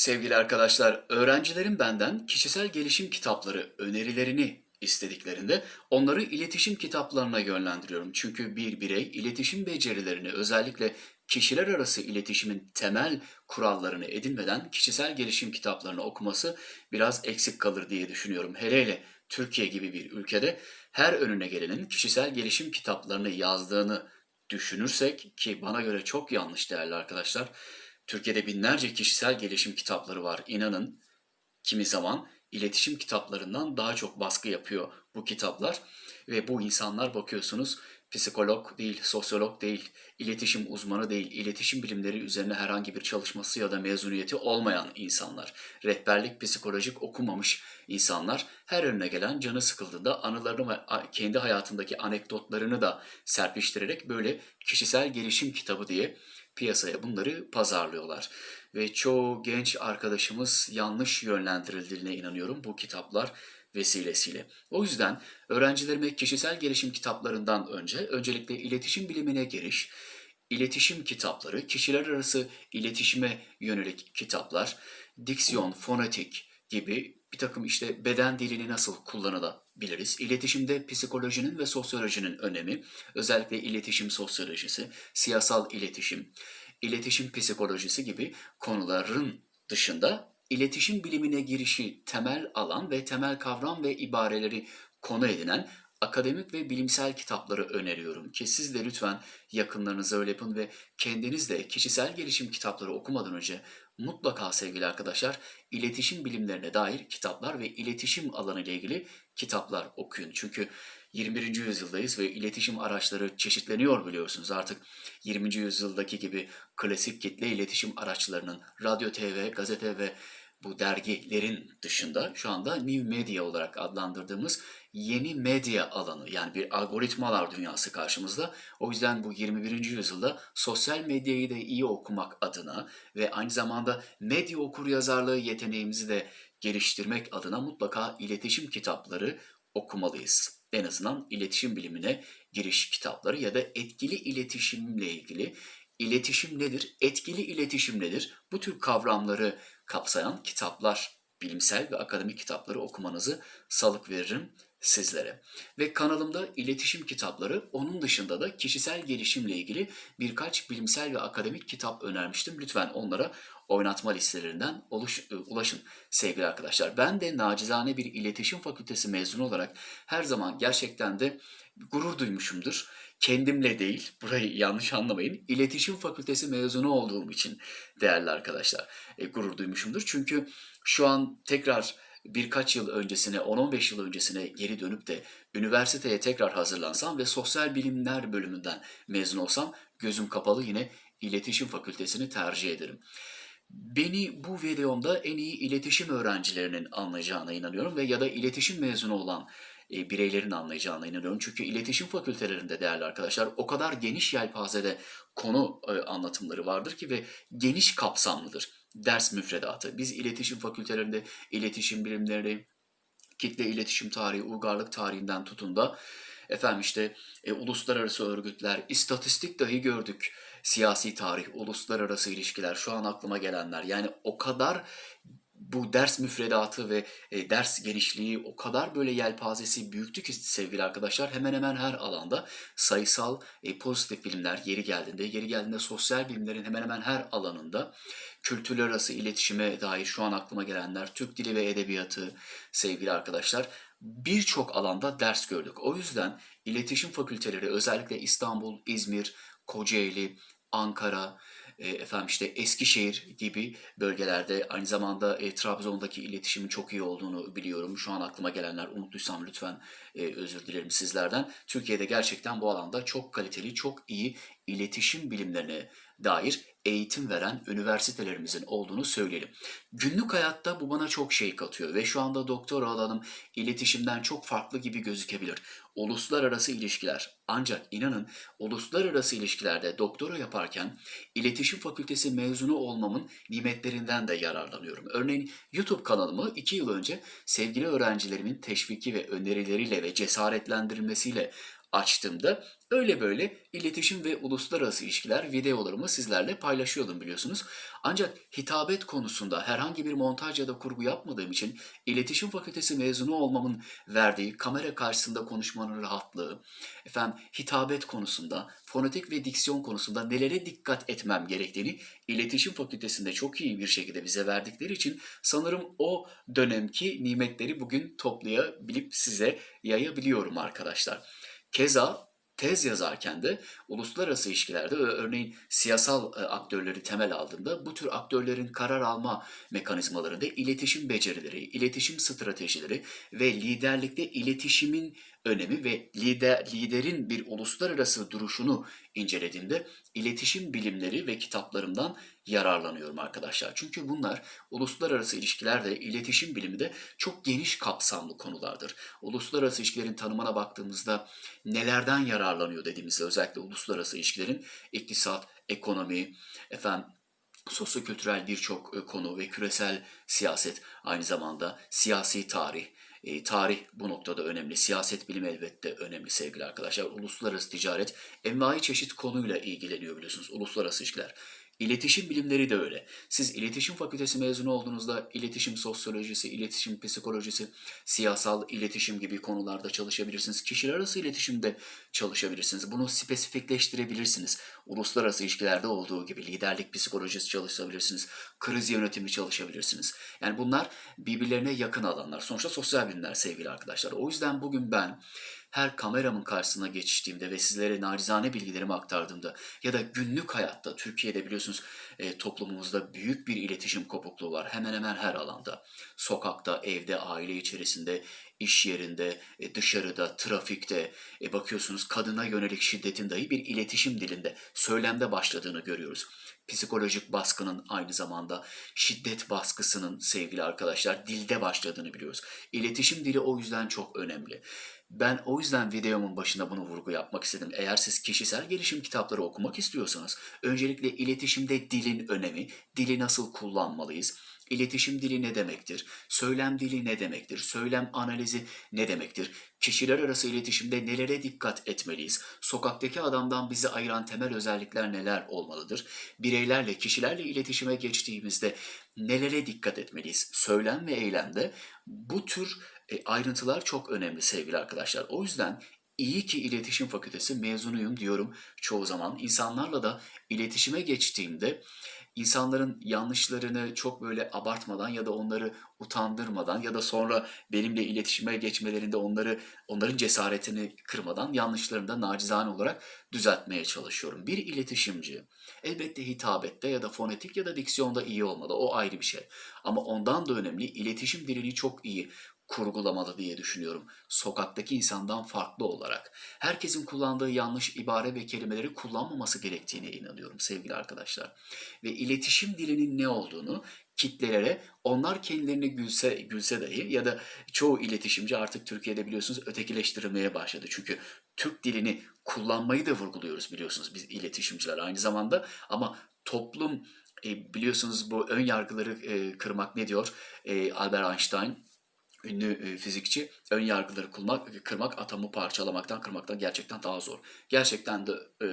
Sevgili arkadaşlar, öğrencilerim benden kişisel gelişim kitapları önerilerini istediklerinde onları iletişim kitaplarına yönlendiriyorum. Çünkü bir birey iletişim becerilerini özellikle kişiler arası iletişimin temel kurallarını edinmeden kişisel gelişim kitaplarını okuması biraz eksik kalır diye düşünüyorum. Hele hele Türkiye gibi bir ülkede her önüne gelenin kişisel gelişim kitaplarını yazdığını düşünürsek ki bana göre çok yanlış değerli arkadaşlar. Türkiye'de binlerce kişisel gelişim kitapları var. İnanın kimi zaman iletişim kitaplarından daha çok baskı yapıyor bu kitaplar. Ve bu insanlar bakıyorsunuz psikolog değil, sosyolog değil, iletişim uzmanı değil, iletişim bilimleri üzerine herhangi bir çalışması ya da mezuniyeti olmayan insanlar. Rehberlik, psikolojik okumamış insanlar her önüne gelen canı sıkıldığında anılarını ve kendi hayatındaki anekdotlarını da serpiştirerek böyle kişisel gelişim kitabı diye piyasaya bunları pazarlıyorlar. Ve çoğu genç arkadaşımız yanlış yönlendirildiğine inanıyorum bu kitaplar vesilesiyle. O yüzden öğrencilerime kişisel gelişim kitaplarından önce öncelikle iletişim bilimine giriş, iletişim kitapları, kişiler arası iletişime yönelik kitaplar, diksiyon, fonetik gibi bir takım işte beden dilini nasıl kullanılabiliriz, iletişimde psikolojinin ve sosyolojinin önemi, özellikle iletişim sosyolojisi, siyasal iletişim, iletişim psikolojisi gibi konuların dışında iletişim bilimine girişi temel alan ve temel kavram ve ibareleri konu edinen akademik ve bilimsel kitapları öneriyorum ki siz de lütfen yakınlarınıza öyle yapın ve kendiniz de kişisel gelişim kitapları okumadan önce mutlaka sevgili arkadaşlar iletişim bilimlerine dair kitaplar ve iletişim alanı ile ilgili kitaplar okuyun. Çünkü 21. yüzyıldayız ve iletişim araçları çeşitleniyor biliyorsunuz. Artık 20. yüzyıldaki gibi klasik kitle iletişim araçlarının radyo, TV, gazete ve bu dergilerin dışında şu anda new media olarak adlandırdığımız yeni medya alanı yani bir algoritmalar dünyası karşımızda. O yüzden bu 21. yüzyılda sosyal medyayı da iyi okumak adına ve aynı zamanda medya okur yazarlığı yeteneğimizi de geliştirmek adına mutlaka iletişim kitapları okumalıyız. En azından iletişim bilimine giriş kitapları ya da etkili iletişimle ilgili iletişim nedir, etkili iletişim nedir bu tür kavramları kapsayan kitaplar, bilimsel ve akademik kitapları okumanızı salık veririm sizlere. Ve kanalımda iletişim kitapları, onun dışında da kişisel gelişimle ilgili birkaç bilimsel ve akademik kitap önermiştim. Lütfen onlara oynatma listelerinden oluş, e, ulaşın sevgili arkadaşlar. Ben de nacizane bir iletişim fakültesi mezunu olarak her zaman gerçekten de gurur duymuşumdur. Kendimle değil, burayı yanlış anlamayın, iletişim fakültesi mezunu olduğum için değerli arkadaşlar e, gurur duymuşumdur. Çünkü şu an tekrar birkaç yıl öncesine, 10-15 yıl öncesine geri dönüp de üniversiteye tekrar hazırlansam ve sosyal bilimler bölümünden mezun olsam gözüm kapalı yine iletişim fakültesini tercih ederim. Beni bu videomda en iyi iletişim öğrencilerinin anlayacağına inanıyorum ve ya da iletişim mezunu olan e, bireylerin anlayacağına inanıyorum. Çünkü iletişim fakültelerinde değerli arkadaşlar o kadar geniş yelpazede konu e, anlatımları vardır ki ve geniş kapsamlıdır ders müfredatı. Biz iletişim fakültelerinde iletişim bilimleri, kitle iletişim tarihi, uygarlık tarihinden tutun da efendim işte e, uluslararası örgütler, istatistik dahi gördük. Siyasi tarih, uluslararası ilişkiler, şu an aklıma gelenler. Yani o kadar bu ders müfredatı ve e, ders genişliği o kadar böyle yelpazesi büyüktü ki sevgili arkadaşlar hemen hemen her alanda sayısal e, pozitif bilimler yeri geldiğinde, yeri geldiğinde sosyal bilimlerin hemen hemen her alanında kültürler arası iletişime dair şu an aklıma gelenler, Türk dili ve edebiyatı sevgili arkadaşlar birçok alanda ders gördük. O yüzden iletişim fakülteleri özellikle İstanbul, İzmir, Kocaeli, Ankara, e, efendim işte Eskişehir gibi bölgelerde aynı zamanda e, Trabzon'daki iletişimin çok iyi olduğunu biliyorum. Şu an aklıma gelenler unuttuysam lütfen e, özür dilerim sizlerden. Türkiye'de gerçekten bu alanda çok kaliteli, çok iyi iletişim bilimlerine dair eğitim veren üniversitelerimizin olduğunu söyleyelim. Günlük hayatta bu bana çok şey katıyor ve şu anda doktora alanım iletişimden çok farklı gibi gözükebilir. Uluslararası ilişkiler. Ancak inanın uluslararası ilişkilerde doktora yaparken iletişim fakültesi mezunu olmamın nimetlerinden de yararlanıyorum. Örneğin YouTube kanalımı 2 yıl önce sevgili öğrencilerimin teşviki ve önerileriyle ve cesaretlendirilmesiyle açtığımda öyle böyle iletişim ve uluslararası ilişkiler videolarımı sizlerle paylaşıyordum biliyorsunuz. Ancak hitabet konusunda herhangi bir montaj ya da kurgu yapmadığım için iletişim fakültesi mezunu olmamın verdiği kamera karşısında konuşmanın rahatlığı, efendim hitabet konusunda, fonetik ve diksiyon konusunda nelere dikkat etmem gerektiğini iletişim fakültesinde çok iyi bir şekilde bize verdikleri için sanırım o dönemki nimetleri bugün toplayabilip size yayabiliyorum arkadaşlar. Keza tez yazarken de uluslararası ilişkilerde örneğin siyasal e, aktörleri temel aldığımda bu tür aktörlerin karar alma mekanizmalarında iletişim becerileri, iletişim stratejileri ve liderlikte iletişimin önemi ve lider liderin bir uluslararası duruşunu incelediğimde iletişim bilimleri ve kitaplarımdan yararlanıyorum arkadaşlar. Çünkü bunlar uluslararası ilişkilerde iletişim bilimi de çok geniş kapsamlı konulardır. Uluslararası ilişkilerin tanımına baktığımızda nelerden yararlanıyor dediğimizde özellikle uluslararası ilişkilerin iktisat, ekonomi, efendim sosyokültürel birçok e, konu ve küresel siyaset aynı zamanda siyasi tarih, e, tarih bu noktada önemli. Siyaset bilimi elbette önemli sevgili arkadaşlar. Uluslararası ticaret envai çeşit konuyla ilgileniyor biliyorsunuz. Uluslararası ilişkiler. İletişim bilimleri de öyle. Siz iletişim fakültesi mezunu olduğunuzda iletişim sosyolojisi, iletişim psikolojisi, siyasal iletişim gibi konularda çalışabilirsiniz. Kişiler arası iletişimde çalışabilirsiniz. Bunu spesifikleştirebilirsiniz. Uluslararası ilişkilerde olduğu gibi liderlik psikolojisi çalışabilirsiniz. Kriz yönetimi çalışabilirsiniz. Yani bunlar birbirlerine yakın alanlar. Sonuçta sosyal bilimler sevgili arkadaşlar. O yüzden bugün ben her kameramın karşısına geçtiğimde ve sizlere nacizane bilgilerimi aktardığımda ya da günlük hayatta Türkiye'de biliyorsunuz e, toplumumuzda büyük bir iletişim kopukluğu var hemen hemen her alanda. Sokakta, evde, aile içerisinde, iş yerinde, e, dışarıda, trafikte e, bakıyorsunuz kadına yönelik şiddetin dahi bir iletişim dilinde, söylemde başladığını görüyoruz. Psikolojik baskının aynı zamanda şiddet baskısının sevgili arkadaşlar dilde başladığını biliyoruz. İletişim dili o yüzden çok önemli. Ben o yüzden videomun başında bunu vurgu yapmak istedim. Eğer siz kişisel gelişim kitapları okumak istiyorsanız öncelikle iletişimde dilin önemi, dili nasıl kullanmalıyız, İletişim dili ne demektir? Söylem dili ne demektir? Söylem analizi ne demektir? Kişiler arası iletişimde nelere dikkat etmeliyiz? Sokaktaki adamdan bizi ayıran temel özellikler neler olmalıdır? Bireylerle, kişilerle iletişime geçtiğimizde nelere dikkat etmeliyiz? Söylem ve eylemde bu tür e, ayrıntılar çok önemli sevgili arkadaşlar. O yüzden iyi ki iletişim fakültesi mezunuyum diyorum çoğu zaman. İnsanlarla da iletişime geçtiğimde insanların yanlışlarını çok böyle abartmadan ya da onları utandırmadan ya da sonra benimle iletişime geçmelerinde onları onların cesaretini kırmadan yanlışlarını da nacizane olarak düzeltmeye çalışıyorum. Bir iletişimci elbette hitabette ya da fonetik ya da diksiyonda iyi olmalı. O ayrı bir şey. Ama ondan da önemli iletişim dilini çok iyi kurgulamalı diye düşünüyorum. Sokaktaki insandan farklı olarak. Herkesin kullandığı yanlış ibare ve kelimeleri kullanmaması gerektiğine inanıyorum sevgili arkadaşlar. Ve iletişim dilinin ne olduğunu kitlelere onlar kendilerini gülse gülse dahi ya da çoğu iletişimci artık Türkiye'de biliyorsunuz ötekileştirilmeye başladı. Çünkü Türk dilini kullanmayı da vurguluyoruz biliyorsunuz biz iletişimciler aynı zamanda ama toplum e, biliyorsunuz bu ön yargıları e, kırmak ne diyor? E, Albert Einstein ünlü e, fizikçi ön yargıları kırmak, kırmak atomu parçalamaktan kırmaktan gerçekten daha zor. Gerçekten de e,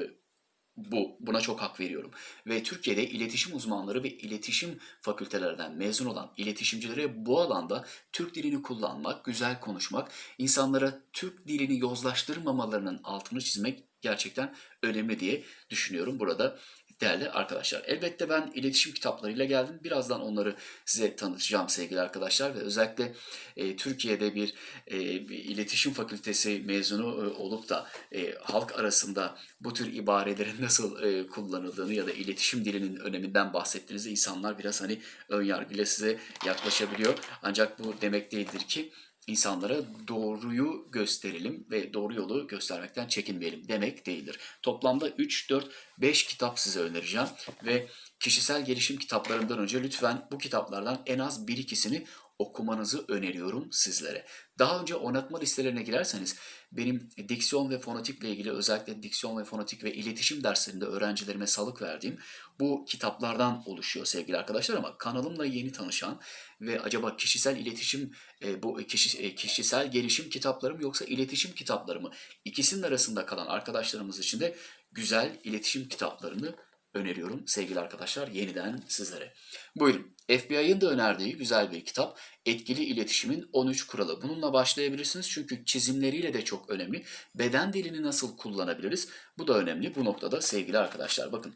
bu buna çok hak veriyorum. Ve Türkiye'de iletişim uzmanları ve iletişim fakültelerden mezun olan iletişimcilere bu alanda Türk dilini kullanmak, güzel konuşmak, insanlara Türk dilini yozlaştırmamalarının altını çizmek gerçekten önemli diye düşünüyorum burada değerli arkadaşlar. Elbette ben iletişim kitaplarıyla geldim. Birazdan onları size tanıtacağım sevgili arkadaşlar ve özellikle e, Türkiye'de bir, e, bir iletişim fakültesi mezunu e, olup da e, halk arasında bu tür ibarelerin nasıl e, kullanıldığını ya da iletişim dilinin öneminden bahsettiğinizde insanlar biraz hani ön yargıyla size yaklaşabiliyor. Ancak bu demek değildir ki insanlara doğruyu gösterelim ve doğru yolu göstermekten çekinmeyelim demek değildir. Toplamda 3, 4, 5 kitap size önereceğim ve kişisel gelişim kitaplarından önce lütfen bu kitaplardan en az bir ikisini okumanızı öneriyorum sizlere. Daha önce oynatma listelerine girerseniz benim diksiyon ve fonetikle ilgili özellikle diksiyon ve fonetik ve iletişim derslerinde öğrencilerime salık verdiğim bu kitaplardan oluşuyor sevgili arkadaşlar ama kanalımla yeni tanışan ve acaba kişisel iletişim e, bu kişi, e, kişisel gelişim kitapları mı yoksa iletişim kitapları mı? İkisinin arasında kalan arkadaşlarımız için de güzel iletişim kitaplarını öneriyorum sevgili arkadaşlar yeniden sizlere. Buyurun. FBI'ın da önerdiği güzel bir kitap. Etkili İletişimin 13 Kuralı. Bununla başlayabilirsiniz çünkü çizimleriyle de çok önemli. Beden dilini nasıl kullanabiliriz? Bu da önemli. Bu noktada sevgili arkadaşlar bakın.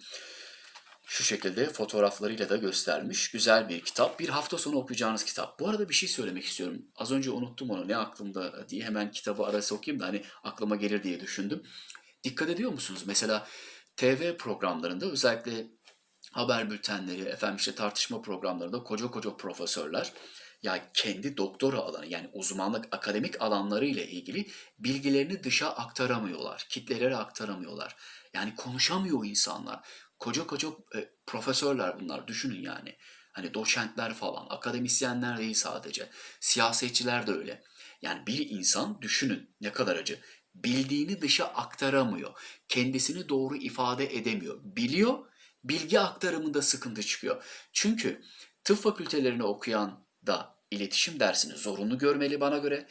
Şu şekilde fotoğraflarıyla da göstermiş. Güzel bir kitap. Bir hafta sonu okuyacağınız kitap. Bu arada bir şey söylemek istiyorum. Az önce unuttum onu. Ne aklımda diye hemen kitabı arası okuyayım da hani aklıma gelir diye düşündüm. Dikkat ediyor musunuz? Mesela TV programlarında özellikle haber bültenleri, efendim işte tartışma programlarında koca koca profesörler ya kendi doktora alanı yani uzmanlık akademik alanları ile ilgili bilgilerini dışa aktaramıyorlar. Kitlelere aktaramıyorlar. Yani konuşamıyor insanlar. Koca koca e, profesörler bunlar düşünün yani. Hani doçentler falan, akademisyenler değil sadece. Siyasetçiler de öyle. Yani bir insan düşünün ne kadar acı. Bildiğini dışa aktaramıyor. Kendisini doğru ifade edemiyor. Biliyor, bilgi aktarımında sıkıntı çıkıyor. Çünkü tıp fakültelerini okuyan da iletişim dersini zorunlu görmeli bana göre.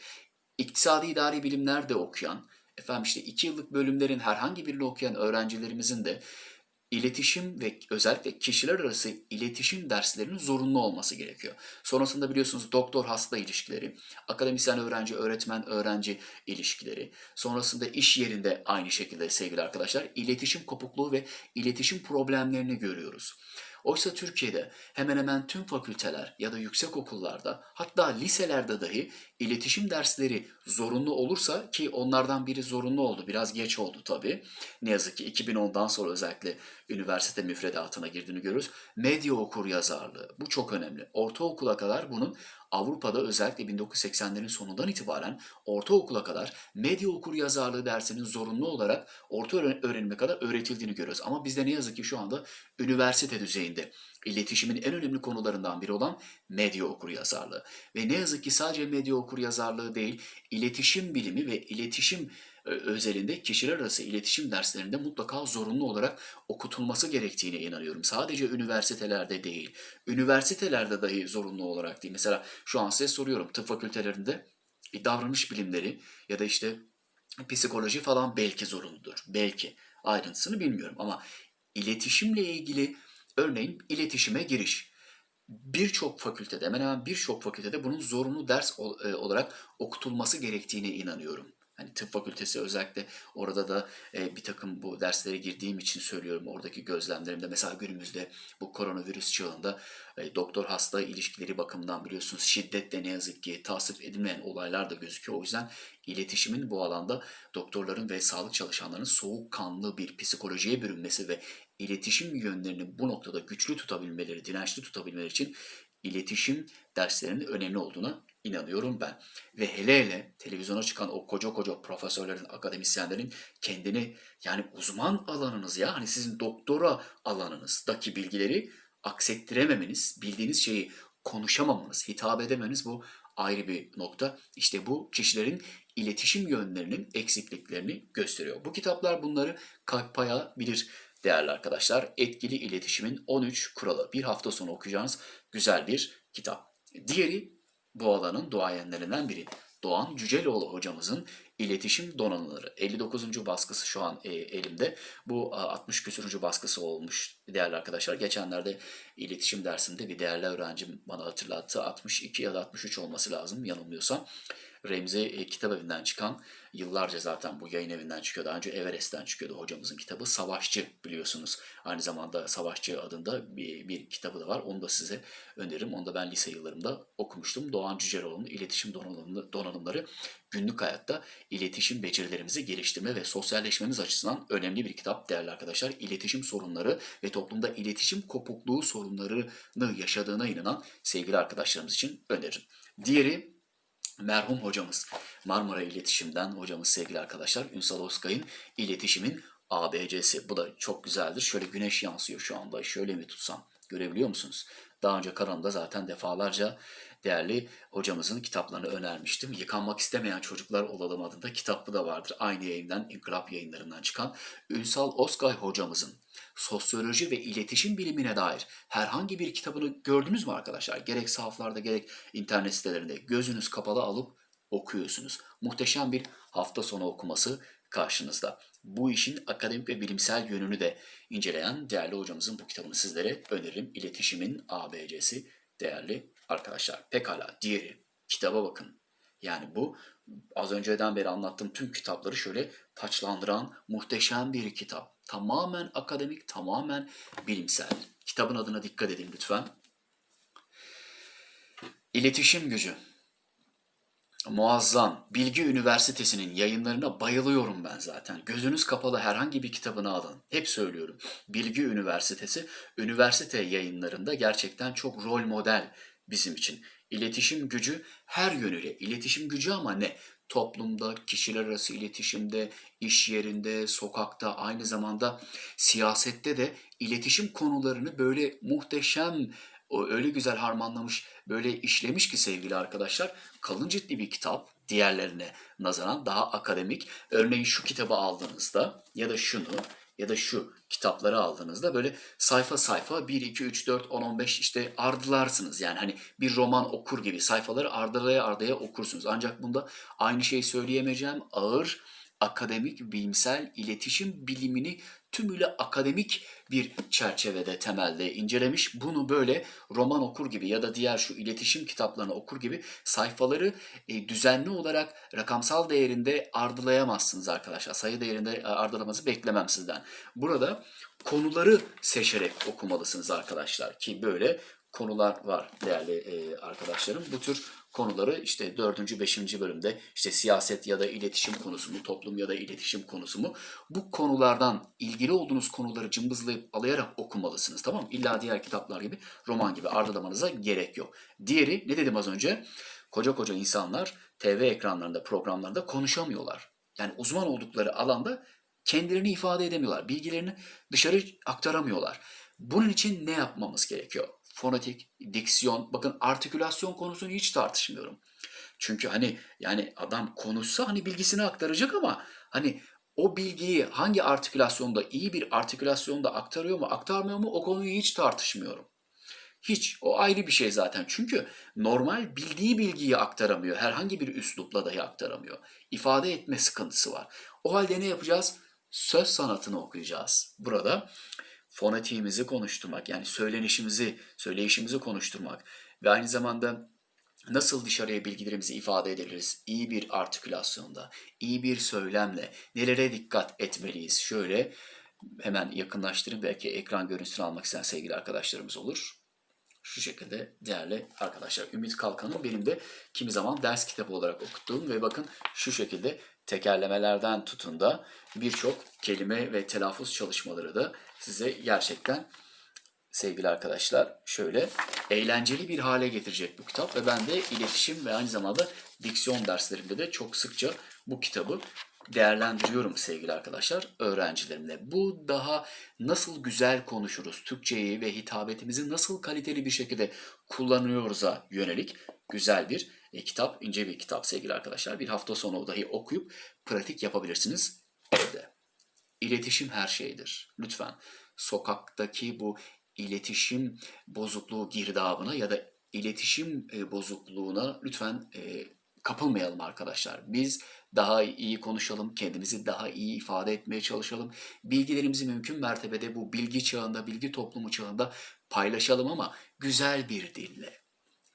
İktisadi idari bilimler de okuyan, efendim işte iki yıllık bölümlerin herhangi birini okuyan öğrencilerimizin de iletişim ve özellikle kişiler arası iletişim derslerinin zorunlu olması gerekiyor. Sonrasında biliyorsunuz doktor hasta ilişkileri, akademisyen öğrenci öğretmen öğrenci ilişkileri, sonrasında iş yerinde aynı şekilde sevgili arkadaşlar iletişim kopukluğu ve iletişim problemlerini görüyoruz. Oysa Türkiye'de hemen hemen tüm fakülteler ya da yüksek okullarda hatta liselerde dahi iletişim dersleri zorunlu olursa ki onlardan biri zorunlu oldu. Biraz geç oldu tabii. Ne yazık ki 2010'dan sonra özellikle üniversite müfredatına girdiğini görürüz. Medya okur yazarlığı. Bu çok önemli. Ortaokula kadar bunun Avrupa'da özellikle 1980'lerin sonundan itibaren ortaokula kadar medya okur yazarlığı dersinin zorunlu olarak orta öğrenime kadar öğretildiğini görüyoruz. Ama bizde ne yazık ki şu anda üniversite düzeyinde iletişimin en önemli konularından biri olan medya okur yazarlığı. Ve ne yazık ki sadece medya okur yazarlığı değil, iletişim bilimi ve iletişim e, özelinde kişiler arası iletişim derslerinde mutlaka zorunlu olarak okutulması gerektiğine inanıyorum. Sadece üniversitelerde değil, üniversitelerde dahi zorunlu olarak değil. Mesela şu an size soruyorum tıp fakültelerinde davranış bilimleri ya da işte psikoloji falan belki zorunludur. Belki ayrıntısını bilmiyorum ama iletişimle ilgili örneğin iletişime giriş. Birçok fakültede, hemen hemen birçok fakültede bunun zorunlu ders e, olarak okutulması gerektiğine inanıyorum. Hani tıp fakültesi özellikle orada da e, bir takım bu derslere girdiğim için söylüyorum oradaki gözlemlerimde. Mesela günümüzde bu koronavirüs çağında e, doktor hasta ilişkileri bakımından biliyorsunuz şiddetle ne yazık ki tasvip edilmeyen olaylar da gözüküyor. O yüzden iletişimin bu alanda doktorların ve sağlık çalışanlarının soğukkanlı bir psikolojiye bürünmesi ve iletişim yönlerini bu noktada güçlü tutabilmeleri, dirençli tutabilmeleri için iletişim derslerinin önemli olduğuna inanıyorum ben. Ve hele hele televizyona çıkan o koca koca profesörlerin, akademisyenlerin kendini yani uzman alanınız ya hani sizin doktora alanınızdaki bilgileri aksettirememeniz, bildiğiniz şeyi konuşamamanız, hitap edemeniz bu ayrı bir nokta. İşte bu kişilerin iletişim yönlerinin eksikliklerini gösteriyor. Bu kitaplar bunları kapayabilir değerli arkadaşlar. Etkili iletişimin 13 kuralı. Bir hafta sonu okuyacağınız güzel bir kitap. Diğeri bu alanın duayenlerinden biri. Doğan Cüceloğlu hocamızın iletişim donanımları. 59. baskısı şu an e, elimde. Bu 60 küsürüncü baskısı olmuş değerli arkadaşlar. Geçenlerde iletişim dersinde bir değerli öğrencim bana hatırlattı. 62 ya da 63 olması lazım yanılmıyorsam. Remzi e, kitap evinden çıkan yıllarca zaten bu yayın evinden çıkıyor. Daha önce Everest'ten çıkıyordu hocamızın kitabı. Savaşçı biliyorsunuz. Aynı zamanda Savaşçı adında bir, bir kitabı da var. Onu da size öneririm. Onu da ben lise yıllarımda okumuştum. Doğan Cüceloğlu'nun iletişim donanımları günlük hayatta iletişim becerilerimizi geliştirme ve sosyalleşmemiz açısından önemli bir kitap değerli arkadaşlar. İletişim sorunları ve toplumda iletişim kopukluğu sorunlarını yaşadığına inanan sevgili arkadaşlarımız için öneririm. Diğeri merhum hocamız Marmara İletişim'den hocamız sevgili arkadaşlar Ünsal Özkay'ın iletişimin ABC'si. Bu da çok güzeldir. Şöyle güneş yansıyor şu anda. Şöyle mi tutsam? Görebiliyor musunuz? Daha önce kanalımda zaten defalarca değerli hocamızın kitaplarını önermiştim. Yıkanmak istemeyen çocuklar olalım adında kitabı da vardır. Aynı yayından, İnkılap yayınlarından çıkan Ünsal Oskay hocamızın sosyoloji ve iletişim bilimine dair herhangi bir kitabını gördünüz mü arkadaşlar? Gerek sahaflarda gerek internet sitelerinde gözünüz kapalı alıp okuyorsunuz. Muhteşem bir hafta sonu okuması karşınızda. Bu işin akademik ve bilimsel yönünü de inceleyen değerli hocamızın bu kitabını sizlere öneririm. İletişimin ABC'si değerli arkadaşlar. Pekala diğeri kitaba bakın. Yani bu az önceden beri anlattığım tüm kitapları şöyle taçlandıran muhteşem bir kitap. Tamamen akademik, tamamen bilimsel. Kitabın adına dikkat edin lütfen. İletişim gücü. Muazzam. Bilgi Üniversitesi'nin yayınlarına bayılıyorum ben zaten. Gözünüz kapalı herhangi bir kitabını alın. Hep söylüyorum. Bilgi Üniversitesi, üniversite yayınlarında gerçekten çok rol model bizim için. İletişim gücü her yönüyle. İletişim gücü ama ne? Toplumda, kişiler arası iletişimde, iş yerinde, sokakta, aynı zamanda siyasette de iletişim konularını böyle muhteşem, öyle güzel harmanlamış, böyle işlemiş ki sevgili arkadaşlar. Kalın ciddi bir kitap, diğerlerine nazaran daha akademik. Örneğin şu kitabı aldığınızda ya da şunu ya da şu kitapları aldığınızda böyle sayfa sayfa 1, 2, 3, 4, 10, 15 işte ardılarsınız. Yani hani bir roman okur gibi sayfaları ardılaya ardaya okursunuz. Ancak bunda aynı şeyi söyleyemeyeceğim. Ağır akademik, bilimsel iletişim bilimini tümüyle akademik bir çerçevede temelde incelemiş. Bunu böyle roman okur gibi ya da diğer şu iletişim kitaplarını okur gibi sayfaları e, düzenli olarak rakamsal değerinde ardılayamazsınız arkadaşlar. Sayı değerinde e, ardalaması beklemem sizden. Burada konuları seçerek okumalısınız arkadaşlar ki böyle konular var değerli e, arkadaşlarım. Bu tür konuları işte 4. 5. bölümde işte siyaset ya da iletişim konusu mu, toplum ya da iletişim konusu mu bu konulardan ilgili olduğunuz konuları cımbızlayıp alayarak okumalısınız tamam mı? İlla diğer kitaplar gibi roman gibi ardalamanıza gerek yok. Diğeri ne dedim az önce? Koca koca insanlar TV ekranlarında programlarda konuşamıyorlar. Yani uzman oldukları alanda kendilerini ifade edemiyorlar. Bilgilerini dışarı aktaramıyorlar. Bunun için ne yapmamız gerekiyor? Fonetik, diksiyon, bakın artikülasyon konusunu hiç tartışmıyorum. Çünkü hani yani adam konuşsa hani bilgisini aktaracak ama hani o bilgiyi hangi artikülasyonda iyi bir artikülasyonda aktarıyor mu aktarmıyor mu o konuyu hiç tartışmıyorum. Hiç. O ayrı bir şey zaten. Çünkü normal bildiği bilgiyi aktaramıyor. Herhangi bir üslupla dahi aktaramıyor. İfade etme sıkıntısı var. O halde ne yapacağız? Söz sanatını okuyacağız. Burada fonetiğimizi konuşturmak yani söylenişimizi, söyleyişimizi konuşturmak ve aynı zamanda nasıl dışarıya bilgilerimizi ifade edebiliriz? İyi bir artikülasyonda, iyi bir söylemle nelere dikkat etmeliyiz? Şöyle hemen yakınlaştırın belki ekran görüntüsünü almak isteyen sevgili arkadaşlarımız olur. Şu şekilde değerli arkadaşlar. Ümit Kalkan'ın benim de kimi zaman ders kitabı olarak okuttuğum ve bakın şu şekilde tekerlemelerden tutun da birçok kelime ve telaffuz çalışmaları da size gerçekten sevgili arkadaşlar şöyle eğlenceli bir hale getirecek bu kitap ve ben de iletişim ve aynı zamanda diksiyon derslerimde de çok sıkça bu kitabı değerlendiriyorum sevgili arkadaşlar öğrencilerimle. Bu daha nasıl güzel konuşuruz, Türkçeyi ve hitabetimizi nasıl kaliteli bir şekilde kullanıyoruz'a yönelik güzel bir e, kitap, ince bir kitap sevgili arkadaşlar. Bir hafta sonu dahi okuyup pratik yapabilirsiniz evde. İletişim her şeydir. Lütfen sokaktaki bu iletişim bozukluğu girdabına ya da iletişim e, bozukluğuna lütfen e, kapılmayalım arkadaşlar. Biz daha iyi konuşalım, kendimizi daha iyi ifade etmeye çalışalım. Bilgilerimizi mümkün mertebede bu bilgi çağında, bilgi toplumu çağında paylaşalım ama güzel bir dille,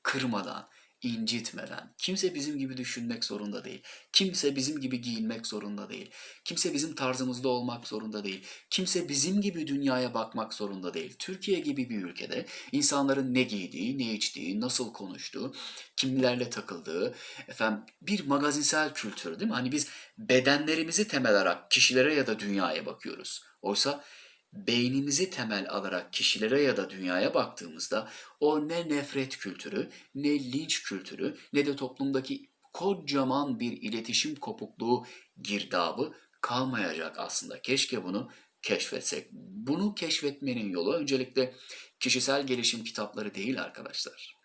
kırmadan, incitmeden. Kimse bizim gibi düşünmek zorunda değil. Kimse bizim gibi giyinmek zorunda değil. Kimse bizim tarzımızda olmak zorunda değil. Kimse bizim gibi dünyaya bakmak zorunda değil. Türkiye gibi bir ülkede insanların ne giydiği, ne içtiği, nasıl konuştuğu, kimlerle takıldığı, efendim bir magazinsel kültür değil mi? Hani biz bedenlerimizi temel alarak kişilere ya da dünyaya bakıyoruz. Oysa beynimizi temel alarak kişilere ya da dünyaya baktığımızda o ne nefret kültürü, ne linç kültürü, ne de toplumdaki kocaman bir iletişim kopukluğu girdabı kalmayacak aslında. Keşke bunu keşfetsek. Bunu keşfetmenin yolu öncelikle Kişisel gelişim kitapları değil arkadaşlar.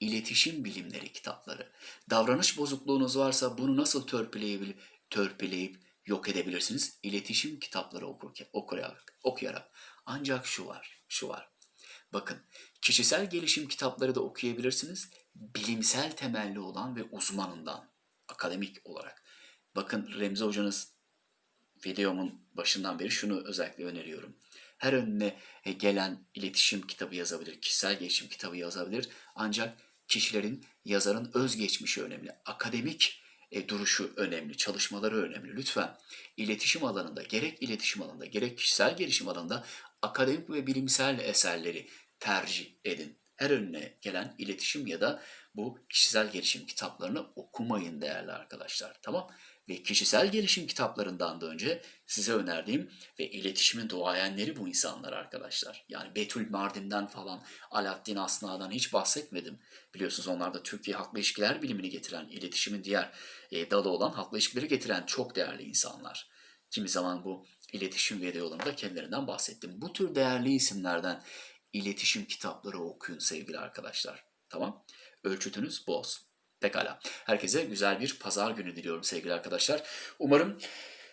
İletişim bilimleri kitapları. Davranış bozukluğunuz varsa bunu nasıl törpüleyip, törpüleyip yok edebilirsiniz? İletişim kitapları okurken, okuyarak, okuyarak. Ancak şu var, şu var. Bakın, kişisel gelişim kitapları da okuyabilirsiniz. Bilimsel temelli olan ve uzmanından, akademik olarak. Bakın Remzi hocanız videomun başından beri şunu özellikle öneriyorum. Her önüne e, gelen iletişim kitabı yazabilir, kişisel gelişim kitabı yazabilir. Ancak kişilerin, yazarın özgeçmişi önemli. Akademik e, duruşu önemli, çalışmaları önemli. Lütfen iletişim alanında, gerek iletişim alanında, gerek kişisel gelişim alanında akademik ve bilimsel eserleri tercih edin. Her önüne gelen iletişim ya da bu kişisel gelişim kitaplarını okumayın değerli arkadaşlar. Tamam? Ve kişisel gelişim kitaplarından da önce size önerdiğim ve iletişimin doğayenleri bu insanlar arkadaşlar. Yani Betül Mardin'den falan, Alaaddin Asna'dan hiç bahsetmedim. Biliyorsunuz onlar da Türkiye Halkla İlişkiler bilimini getiren, iletişimin diğer e, dalı olan halkla ilişkileri getiren çok değerli insanlar. Kimi zaman bu iletişim videolarında kendilerinden bahsettim. Bu tür değerli isimlerden iletişim kitapları okuyun sevgili arkadaşlar. Tamam? Ölçütünüz bu olsun. Pekala. Herkese güzel bir pazar günü diliyorum sevgili arkadaşlar. Umarım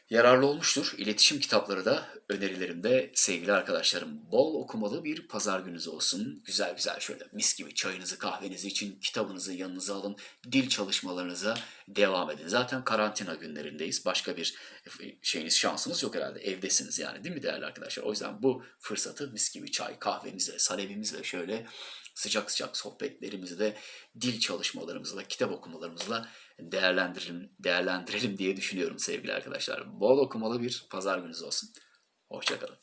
yararlı olmuştur. İletişim kitapları da önerilerimde sevgili arkadaşlarım. Bol okumalı bir pazar gününüz olsun. Güzel güzel şöyle mis gibi çayınızı kahvenizi için kitabınızı yanınıza alın. Dil çalışmalarınıza devam edin. Zaten karantina günlerindeyiz. Başka bir şeyiniz şansınız yok herhalde. Evdesiniz yani değil mi değerli arkadaşlar? O yüzden bu fırsatı mis gibi çay kahvemizle, salebimizle şöyle sıcak sıcak sohbetlerimizle, dil çalışmalarımızla, kitap okumalarımızla değerlendirelim, değerlendirelim diye düşünüyorum sevgili arkadaşlar. Bol okumalı bir pazar gününüz olsun. Hoşçakalın.